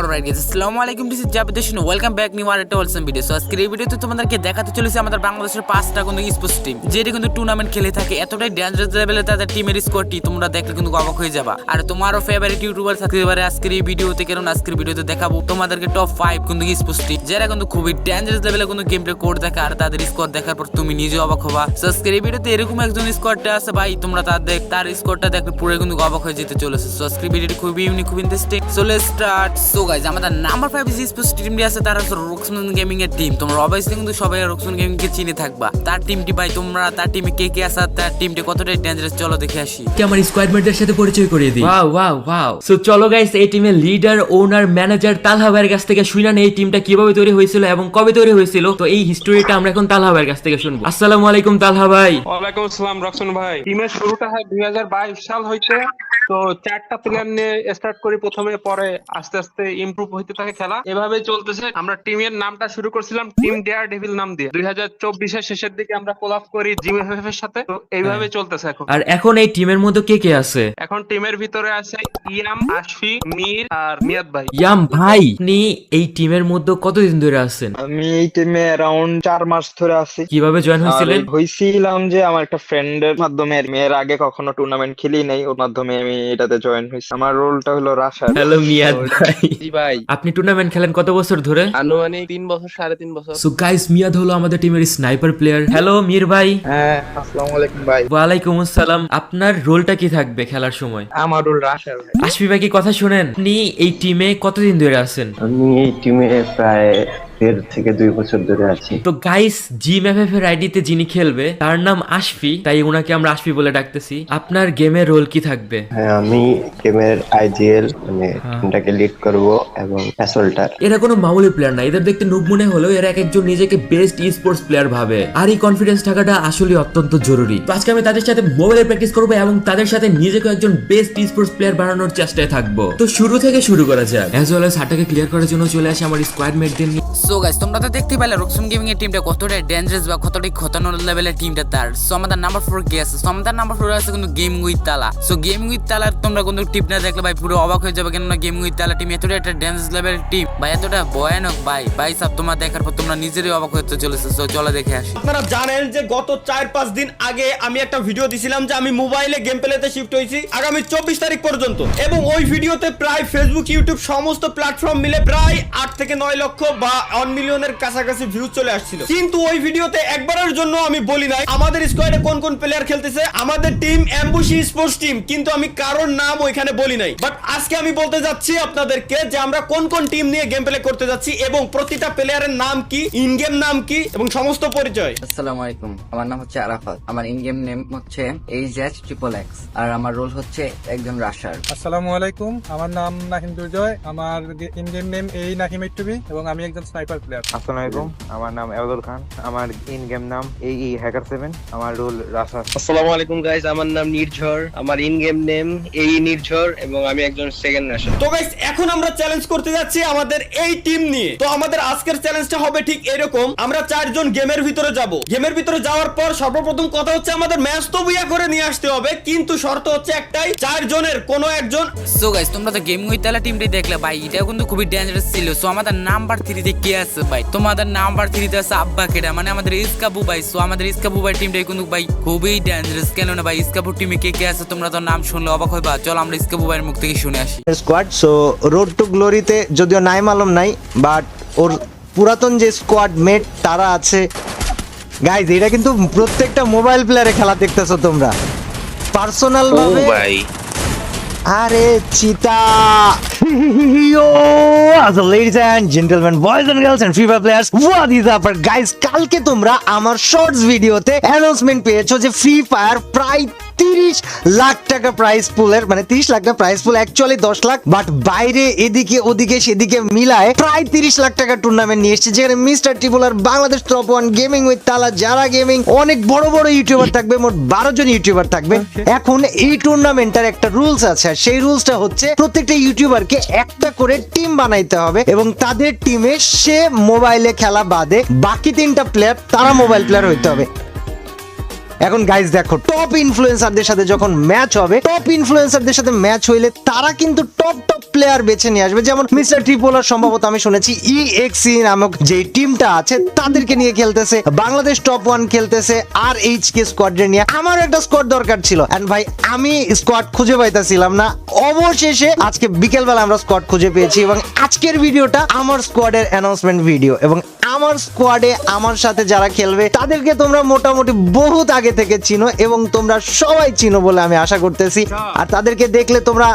Alright guys আসসালামু আলাইকুম this is জাবিদেশন ওয়েলকাম ব্যাক নিউ আর একটা হোলসাম ভিডিও সো আজকের এই ভিডিওতে তোমাদেরকে দেখাতে চলেছে আমাদের বাংলাদেশের পাঁচটা কিন্তু স্পোর্টস টিম যেটি কিন্তু টুর্নামেন্ট খেলে থাকে, এতটাই ডেঞ্জারাস লেভেলে তাদের টিমের স্কোরটি তোমরা দেখলে কিন্তু অবাক হয়ে যাবা। আর তোমারও ফেভারিট ইউটিউবার থাকতে পারে আজকের এই ভিডিওতে কারণ আজকের ভিডিওতে দেখাবো তোমাদেরকে টপ ফাইভ কিন্তু স্পোর্টস টিম যারা কিন্তু খুবই ডেঞ্জারাস লেভেলে কিন্তু গেম প্লে কোড দেখা আর তাদের স্কোর দেখার পর তুমি নিজে অবাক হবা। সো আজকের এই ভিডিওতে এরকম একজন স্কোরটা আছে ভাই, তোমরা তার দেখ তার স্কোরটা দেখলে পুরো কিন্তু অবাক হয়ে যেতে চলেছে। সো আজকের ভিডিওটি খুবই ইউনিক খুবই interesting so let's start so guys আমাদের নাম্বার ফাইভ যে স্পোর্টস টিমটি আছে তারা হচ্ছে রোকসমান গেমিং এর টিম তোমরা অবভিয়াসলি কিন্তু সবাই রোকসমান গেমিং কে চিনে থাকবা। তার টিমটি ভাই তোমরা তার টিমে কে কে আছে তার টিমটি কতটাই ডেঞ্জারাস চলো দেখে আসি। কে আমার স্কোয়াডমেটদের সাথে পরিচয় করিয়ে দিই? ওয়াও ওয়াও ওয়াও সো চলো গাইস এই টিমের লিডার ওনার ম্যানেজার তালহা ভাইয়ের কাছ থেকে শুনে এই টিমটা কীভাবে তৈরি হয়েছিল এবং কবে তৈরি হয়েছিল। তো এই হিস্টোরিটা আমরা এখন তালহা ভাইয়ের কাছ থেকে শুনব। আসসালামু আলাইকুম তালহা ভাই। ওয়ালাইকুম আসসালাম রকসন ভাই। টিমের শুরুটা হয় দুই সাল হইতে তো চারটা প্লেয়ার নিয়ে স্টার্ট করি প্রথমে পরে আস্তে আস্তে ইমপ্রুভ হইতে থাকে খেলা। এভাবে চলতেছে। আমরা টিমের নামটা শুরু করছিলাম টিম ডেয়ার ডেভিল নাম দিয়ে। দুই হাজার চব্বিশের শেষের দিকে আমরা কোলাপ করি জিম এফ এর সাথে। তো এইভাবে চলতেছে এখন। আর এখন এই টিমের মধ্যে কে কে আছে? এখন টিমের ভিতরে আছে ইয়াম আশফি মির আর মিয়াদ ভাই। ইয়াম ভাই আপনি এই টিমের মধ্যে কতদিন ধরে আছেন? আমি এই টিমে অ্যারাউন্ড চার মাস ধরে আছি। কীভাবে জয়েন হয়েছিলেন? হয়েছিলাম যে আমার একটা ফ্রেন্ডের মাধ্যমে মেয়ের আগে কখনো টুর্নামেন্ট খেলি নাই ওর মাধ্যমে আমি এটাতে জয়েন হয়েছি আমার রোলটা হলো রাশার হ্যালো মিয়াদ ভাই। ভাই। আপনি টুর্নামেন্ট খেলেন কত বছর ধরে? আনুমানিক তিন বছর সাড়ে তিন বছর। সো গাইস মিয়াদ হলো আমাদের টিমের স্নাইপার প্লেয়ার হ্যালো মির ভাই। হ্যাঁ আসসালামু আলাইকুম ভাই। ওয়ালাইকুম আসসালাম। আপনার রোলটা কি থাকবে খেলার সময়? আমার রোল রাশার ভাই। আশফি ভাই কি কথা শুনেন? আপনি এই টিমে কতদিন ধরে আছেন? আমি এই টিমে প্রায় দেড় থেকে দুই বছর ধরে আছি। তো গাইস জি এফ এর আইডিতে যিনি খেলবে তার নাম আশফি তাই ওনাকে আমরা আশফি বলে ডাকতেছি। আপনার গেমের রোল কি থাকবে? হ্যাঁ আমি টিমের আইজিএল মানে হ্যাঁ। টিমটাকে লিড করব এবং অ্যাসল্টার এরা কোনো মামুলি প্লেয়ার না এদের দেখতে নুব মনে হলেও এরা একজন নিজেকে বেস্ট ই স্পোর্টস প্লেয়ার ভাবে। আর এই কনফিডেন্স থাকাটা আসলে অত্যন্ত জরুরি। তো আজকে আমি তাদের সাথে মোবাইলে প্র্যাকটিস করব এবং তাদের সাথে নিজেকে একজন বেস্ট ই স্পোর্টস প্লেয়ার বানানোর চেষ্টায় থাকব। তো শুরু থেকে শুরু করা যাক। অ্যাজ ওয়েল এস হাটাকে ক্লিয়ার করার জন্য চলে আসে আমার স্কোয়াড মেটদের নিয়ে। সো গাইস তোমরা তো দেখতে পেলে রোকসম গেমিং এর টিমটা কতটা ডেঞ্জারাস বা কতটাই খতরনাক লেভেলের টিমটা তার। সো আমাদের নাম্বার ফোর কে আছে। সো আমাদের নাম্বার ফোর আছে কিন্তু gaming with Tala so gaming with Tala তোমরা কিন্তু টিপ না দেখলে ভাই, পুরো অবাক হয়ে যাবে কেননা গেমিং উইথ তালা টিম এতটা একটা ডেঞ্জারাস লেভেলের টিম ভাই, এতটা ভয়ানক, ভাই। ভাই, সব, তোমার দেখার পর তোমরা নিজেরই অবাক হতে চলেছে। সো চলো দেখে আসি। আপনারা জানেন যে গত চার পাঁচ দিন আগে আমি একটা ভিডিও দিছিলাম যে আমি মোবাইলে গেম প্লেতে শিফট হয়েছি আগামী চব্বিশ তারিখ পর্যন্ত। এবং ওই ভিডিওতে প্রায় ফেসবুক ইউটিউব সমস্ত প্ল্যাটফর্ম মিলে প্রায় আট থেকে নয় লক্ষ বা ওয়ান মিলিয়নের কাছাকাছি ভিউজ চলে আসছিল। কিন্তু ওই ভিডিওতে একবারের জন্য আমি বলি নাই আমাদের স্কোয়াডে কোন কোন প্লেয়ার খেলতেছে আমাদের টিম অ্যাম্বুশি স্পোর্টস টিম কিন্তু আমি কারোর নাম ওইখানে বলি নাই। বাট আজকে আমি বলতে যাচ্ছি আপনাদেরকে যে আমরা কোন কোন টিম নিয়ে গেম প্লে করতে যাচ্ছি এবং প্রতিটা প্লেয়ারের নাম কি ইন গেম নাম কি এবং সমস্ত পরিচয়। আসসালামু আলাইকুম আমার নাম হচ্ছে আরাফাত আমার ইন গেম নেম হচ্ছে এইচ এচ ট্রিপল এক্স আর আমার রোল হচ্ছে একজন রাশার আসসালামু আলাইকুম আমার নাম নাহিম দুর্জয় আমার ইন গেম নেম এই নাহিম এইটুবি এবং আমি একজন স্নাইপার প্লেয়ার আসসালামু আলাইকুম। আমার নাম আব্দুল খান। আমার ইন গেম নাম এই ই হ্যাকার সেভেন আমার রোল আসসালামু আলাইকুম গাইজ আমার নাম নির্ঝর। আমার ইন গেম নেম এই নির্ঝর এবং আমি একজন সেকেন্ড তো গাইস এখন আমরা চ্যালেঞ্জ করতে যাচ্ছি আমাদের এই টিম নিয়ে। তো আমাদের আজকের চ্যালেঞ্জটা হবে ঠিক এরকম। আমরা চারজন গেমের ভিতরে যাব। গেমের ভিতরে যাওয়ার পর সর্বপ্রথম কথা হচ্ছে আমাদের ম্যাচ তো বুয়া করে নিয়ে আসতে হবে। কিন্তু শর্ত হচ্ছে একটাই চারজনের কোনো একজন সো গাইস তোমরা তো গেমিং উইথ তালা টিমটি দেখলে ভাই এটা কিন্তু খুবই ডেঞ্জারাস ছিল। সো আমাদের নাম্বার থ্রিতে কে আছে ভাই। তোমাদের নাম্বার থ্রিতে আছে আব্বা কেডা। মানে আমাদের ইসকাবু ভাই। সো আমাদের ইসকাবু ভাই টিমটাই কিন্তু ভাই খুবই ডেঞ্জারাস কেন না ভাই ইসকাবু টিমে কে কে আছে তোমরা তো নাম শুনলে অবাক হইবা। চলো আমরা ইসকাবু ভাইয়ের মুখ থেকে শুনে আসি। স্কোয়াড সো রোড টু গ্লোরিতে যদিও নাইম আলম নাই বাট ওর পুরাতন যে স্কোয়াড মেট তারা আছে। গাইজ এটা কিন্তু প্রত্যেকটা মোবাইল প্লেয়ারে খেলা দেখতেছো তোমরা। পার্সোনাল ভাবে আরে চিতা। Ladies and gentleman boys and girls and FIFA players what is up guys কালকে তোমরা আমার শর্টস ভিডিওতে অ্যানাউন্সমেন্ট পেয়েছ যে ফ্রি ফায়ার প্রায় তিরিশ লাখ টাকা প্রাইস পুলের মানে তিরিশ লাখ টাকা প্রাইস পুল অ্যাকচুয়ালি দশ লাখ বাট বাইরে এদিকে ওদিকে সেদিকে মিলায় প্রায় তিরিশ লাখ টাকা টুর্নামেন্ট নিয়ে এসেছে। যেখানে mister টিপুলার Bangladesh top one gaming with Tala যারা গেমিং অনেক বড় বড় ইউটিউবার থাকবে মোট বারো জন ইউটিউবার থাকবে। এখন এই টুর্নামেন্টটার একটা রুলস আছে আর সেই রুলসটা হচ্ছে প্রত্যেকটা ইউটিউবারকে একটা করে টিম বানাইতে হবে এবং তাদের টিমে সে মোবাইলে খেলা বাদে বাকি তিনটা প্লেয়ার তারা মোবাইল প্লেয়ার হইতে হবে। এখন গাইজ দেখো টপ ইনফ্লুয়েন্সারদের সাথে যখন ম্যাচ হবে টপ ইনফ্লুয়েন্সারদের সাথে ম্যাচ হইলে তারা কিন্তু টপ টপ প্লেয়ার বেছে নিয়ে আসবে। যেমন মিস্টার ট্রিপোলার সম্ভবত আমি শুনেছি ই এক্সি নামক যে টিমটা আছে, তাদেরকে নিয়ে খেলতেছে, বাংলাদেশ টপ ওয়ান খেলতেছে আর এইচ কে স্কোয়াডের নিয়ে। আমার একটা স্কোয়াড দরকার ছিল। এন্ড ভাই, আমি স্কোয়াড খুঁজে পাইতেছিলাম না। অবশেষে আজকে বিকেলবেলা আমরা স্কোয়াড খুঁজে পেয়েছি এবং আজকের ভিডিওটা আমার স্কোয়াডের অ্যানাউন্সমেন্ট ভিডিও এবং আমার স্কোয়াডে আমার সাথে যারা খেলবে, তাদেরকে তোমরা মোটামুটি বহুত আগে থেকে চিনো এবং তোমরা সবাই চিনো বলে আমি আশা করতেছি। আর তাদেরকে দেখলে তোমরা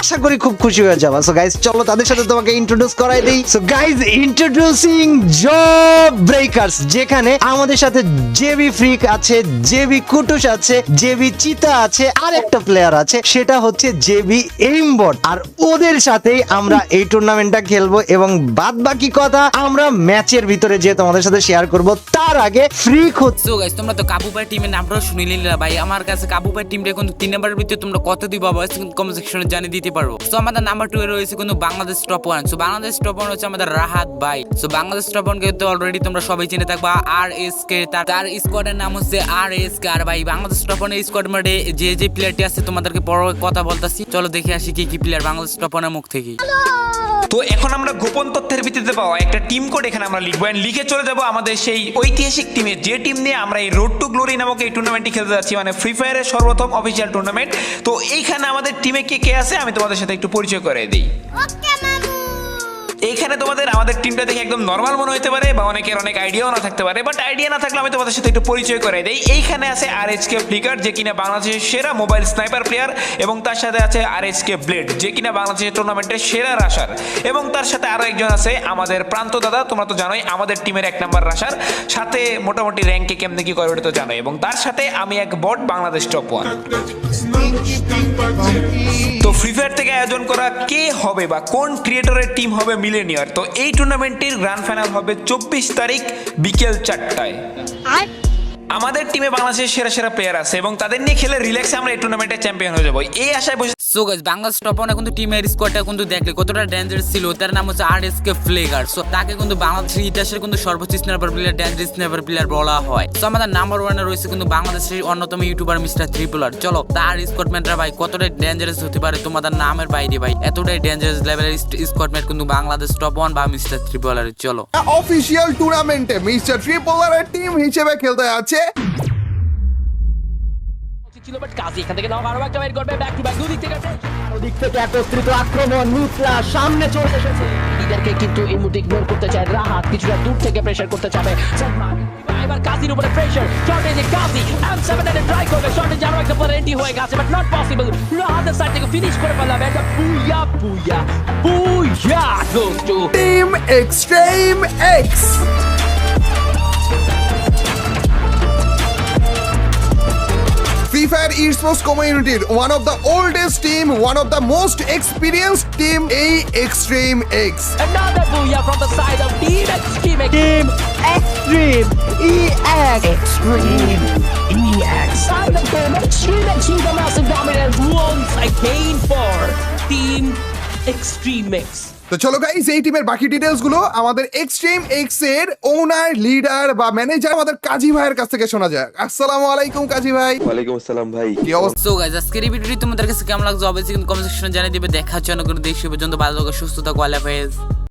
আশা করি খুব খুশি হয়ে যাবা। সো গাইজ চলো তাদের সাথে তোমাকে ইন্ট্রোডিউস করাই দেই। So guys introducing job breakers যেখানে আমাদের সাথে জেবি ফ্রিক আছে জেবি কুটুস আছে জেবি চিতা আছে আর একটা প্লেয়ার আছে সেটা হচ্ছে জেবি এইমবট আর ওদের সাথেই আমরা এই টুর্নামেন্টটা খেলব এবং বাদ বাকি কথা আমরা ম্যাচের ভিতরে যে তোমাদের সাথে শেয়ার করব। তার আগে ফ্রিক হচ্ছে তোমরা তো কাবু ভাই টিমের নামটাও শুনিলে না ভাই। আমার কাছে কাবু ভাই টিমটা এখন তিন নাম্বারের ভিতরে তোমরা কত দিবা বয়স কমেন্ট সেকশনে জানিয়ে দিতে পারব সো আমাদের নাম্বার টু এ রয়েছে কিন্তু Bangladesh top one so Bangladesh top one হচ্ছে আমাদের রাহাত ভাই। সো বাংলাদেশ টপ ওয়ান কিন্তু অলরেডি তোমরা সবাই চিনে থাকবা। আর এস কে তার স্কোয়াডের নাম হচ্ছে আর এস কে আর ভাই, বাংলাদেশ টপ ওয়ানের স্কোয়াড মধ্যে যে যে প্লেয়ারটি আছে তোমাদেরকে বড় কথা বলতাছি। চলো দেখে আসি কি কি প্লেয়ার বাংলাদেশ টপ ওয়ানের মুখ থেকে। তো এখন আমরা গোপন তথ্যের ভিত্তিতে পাওয়া একটা টিম কোড এখানে আমরা লিখব অ্যান্ড লিখে চলে যাব আমাদের সেই ঐতিহাসিক টিমে যে টিম নিয়ে আমরা এই রোড টু গ্লোরি নামক এই টুর্নামেন্টটি খেলতে যাচ্ছি মানে ফ্রি ফায়ারের সর্বপ্রথম অফিসিয়াল টুর্নামেন্ট তো এইখানে আমাদের টিমে কে কে আছে? আমি তোমাদের সাথে একটু পরিচয় করে দিই। এইখানে তোমাদের আমাদের টিমটা দেখে একদম নর্মাল মনে হতে পারে বা অনেকের অনেক আইডিয়াও না থাকতে পারে বাট আইডিয়া না থাকলে আমি তোমাদের সাথে একটু পরিচয় করে দিই। এইখানে আছে আর এইচ কে ফ্লিকার যে কিনা বাংলাদেশের সেরা মোবাইল স্নাইপার প্লেয়ার এবং তার সাথে আছে আর এইচ কে ব্লেড যে কিনা বাংলাদেশের টুর্নামেন্টের সেরা রাশার এবং তার সাথে আরও একজন আছে আমাদের প্রান্ত দাদা, তোমরা তো জানোই, আমাদের টিমের এক নাম্বার রাশার সাথে মোটামুটি র্যাঙ্কে কেমনে কি করে ওটা তো জানোই, এবং তার সাথে আমি এক বট বাংলাদেশ টপ ওয়ান তো ফ্রি ফায়ার থেকে আয়োজন করা কে হবে বা কোন ক্রিয়েটরের টিম হবে মিলেনিয়ার। তো এই টুর্নামেন্টের গ্র্যান্ড ফাইনাল হবে চব্বিশ তারিখ বিকেল চারটায়। আমাদের টিমে বাংলাদেশের সেরা সেরা প্লেয়ার আছে এবং তাদের নিয়ে খেলে রিল্যাক্সে আমরা এই টুর্নামেন্টে চ্যাম্পিয়ন হয়ে যাব। এই আশায় বসে সো গাইস বাংলাদেশ টপ ওয়ানে কিন্তু টিমের স্কোয়াডটা কিন্তু দেখলে কতটা ডেঞ্জারাস ছিল। তার নাম হচ্ছে আর এস কে ফ্লেগার সো তাকে কিন্তু বাংলাদেশের ইতিহাসের কিন্তু সর্বোচ্চ sniper player dangerous sniper player বলা হয়। সো আমাদের নাম্বার ওয়ানে রয়েছে কিন্তু বাংলাদেশের অন্যতম ইউটিউবার মিস্টার ত্রিপুলার চলো তার স্কোয়াডমেন্টরা ভাই কতটা ডেঞ্জারাস হতে পারে তোমাদের নামের বাইরে ভাই? এতটাই ডেঞ্জারাস লেভেলের স্কোয়াডমেন্ট কিন্তু বাংলাদেশ টপ ওয়ান বা মিস্টার ত্রিপুলার চলো। অফিসিয়াল টুর্নামেন্টে মিস্টার ট্রিপোলারের টিম হিসেবে খেলতে আছে ছিল বাট কাজী এখান থেকে নাও আরও একটা বের করবে ব্যাক টু ব্যাক দুদিক থেকে দিক থেকে একত্রিত আক্রমণ মুতলা সামনে চলে এসেছে। লিডারকে কিন্তু এই মুহূর্তে ইগনোর করতে চায় রাহাত কিছুটা দূর থেকে প্রেসার করতে চাবে। এবার কাজীর উপরে প্রেসার শর্টে যে কাজী এম সেভেন এর ট্রাই করবে শর্টে যারো একটা পরে রেডি হয়ে গেছে বাট নট পসিবল রাহাতের সাইড থেকে ফিনিশ করে ফেলাবে এটা booyah booyah booyah goes to team extreme X free fire esports কমিউনিটির one of the oldest team one of the most experienced team এই extreme X Another booyah from the side of Team Extreme. Team extreme E X Extreme EX. And the team Extreme achieve a massive dominance once again for Team Extreme Mix. তো চলো guys এই টিমের বাকি ডিটেলসগুলো আমাদের extreme এক্সের ওনার leader বা manager আমাদের কাজী ভাইয়ের কাছ থেকে শোনা যাক। আসসালামু আলাইকুম কাজী ভাই। ওয়ালাইকুম আসসালাম ভাই। কি অবস্থা? সো গাইস আজকের এই ভিডিওটি তোমাদের কাছে কেমন লাগছে? অবশ্যই কিন্তু কমেন্ট সেকশনে জানিয়ে দিবে। দেখা হচ্ছে অন্য কোনো দেশ পর্যন্ত। ভালো থাকো সুস্থ থাকো আল্লাহ হাফেজ।